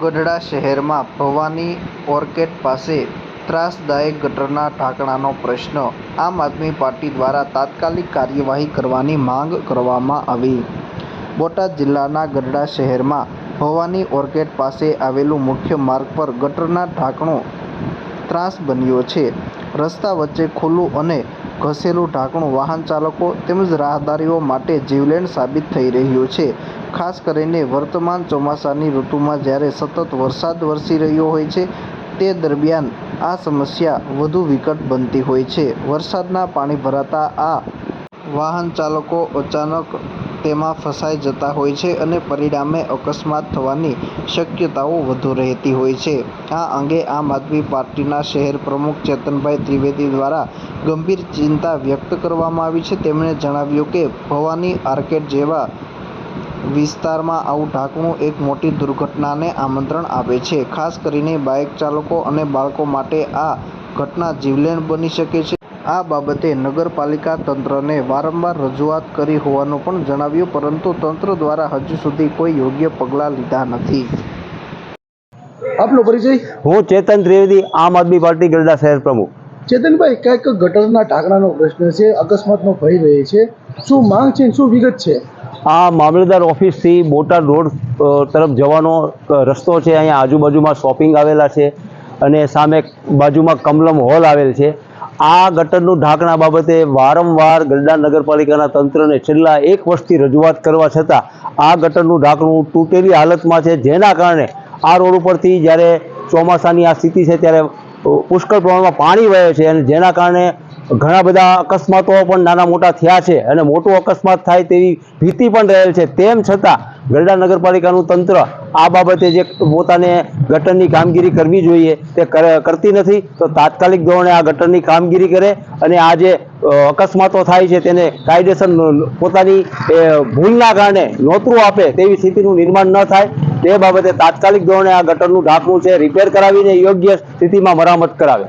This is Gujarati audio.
ગઢડા શહેરમાં ભવાની ઓર્કેડ પાસે ત્રાસદાયક ગટરના ઢાંકણાનો પ્રશ્ન આમ આદમી પાર્ટી દ્વારા તાત્કાલિક કાર્યવાહી કરવાની માંગ કરવામાં આવી. બોટાદ જિલ્લાના ગઢડા શહેરમાં ભવાની ઓર્કેડ પાસે આવેલું મુખ્ય માર્ગ પર ગટરના ઢાંકણો ત્રાસ બન્યો છે. રસ્તા વચ્ચે ખુલ્લું અને ઘસેલું ઢાંકણું વાહન ચાલકો તેમજ રાહદારીઓ માટે જીવલેણ સાબિત થઈ રહ્યું છે. ખાસ કરીને વર્તમાન ચોમાસાની ઋતુમાં જ્યારે સતત વરસાદ વરસી રહ્યો હોય છે, તે દરમિયાન આ સમસ્યા વધુ વિકટ બનતી હોય છે. વરસાદના પાણી ભરાતા આ વાહન ચાલકો અચાનક તેમાં ફસાઈ જતા હોય છે અને પરિણામે અકસ્માત થવાની શક્યતાઓ વધુ રહેતી હોય છે. આ અંગે આમ આદમી પાર્ટીના શહેર પ્રમુખ ચેતનભાઈ ત્રિવેદી દ્વારા ગંભીર ચિંતા વ્યક્ત કરવામાં આવી છે. તેમણે જણાવ્યું કે, ભવાની આર્કેડ જેવા વિસ્તારમાં આવું ઢાંકણું એક મોટી દુર્ઘટનાને આમંત્રણ આપે છે. ખાસ કરીને બાઇક ચાલકો અને બાળકો માટે આ ઘટના જીવલેણ બની શકે છે. આ બાબતે નગરપાલિકા તંત્રને વારંવાર રજૂઆત કરી હોવાનું પણ જણાવ્યું પરંતુ તંત્ર દ્વારા હજુ સુધી કોઈ યોગ્ય પગલાં લીધા નથી. આપનો પરિચય? હું ચેતન ત્રિવેદી આમ આદમી પાર્ટી ગરડા શહેર પ્રમુખ. ચેતનભાઈ કંઈક ગટરના ઢાંકણાનો પ્રશ્ન છે અકસ્માતનો ભય રહે છે. શું માંગ છે શું વિગત છે? આ મામલતદાર ઓફિસથી બોટાદ રોડ તરફ જવાનો રસ્તો છે. અહીંયા આજુબાજુમાં શોપિંગ આવેલા છે અને સામે બાજુમાં કમલમ હોલ આવેલ છે. આ ગટરનું ઢાંકણા બાબતે વારંવાર ગરડા નગરપાલિકાના તંત્રને છેલ્લા એક વર્ષથી રજૂઆત કરવા છતાં આ ગટરનું ઢાંકણું તૂટેલી હાલતમાં છે. જેના કારણે આ રોડ ઉપરથી જ્યારે ચોમાસાની આ સ્થિતિ છે, ત્યારે પુષ્કળ પ્રમાણમાં પાણી વહે છે અને જેના કારણે ઘણા બધા અકસ્માતો પણ નાના મોટા થયા છે અને મોટો અકસ્માત થાય તેવી ભીતિ પણ રહેલ છે. તેમ છતાં ગરડા નગરપાલિકાનું તંત્ર આ બાબતે જે પોતાને ગટરની કામગીરી કરવી જોઈએ તે કર- કરતી નથી. તો તાત્કાલિક ધોરણે આ ગટરની કામગીરી કરે અને આ જે અકસ્માતો થાય છે તેને કાયદેસર પોતાની ભૂલના કારણે નોતરું આપે તેવી સ્થિતિનું નિર્માણ ન થાય. તે બાબતે તાત્કાલિક ધોરણે આ ગટરનું ઢાંકણું છે, રિપેર કરાવીને યોગ્ય સ્થિતિમાં મરામત કરાવે.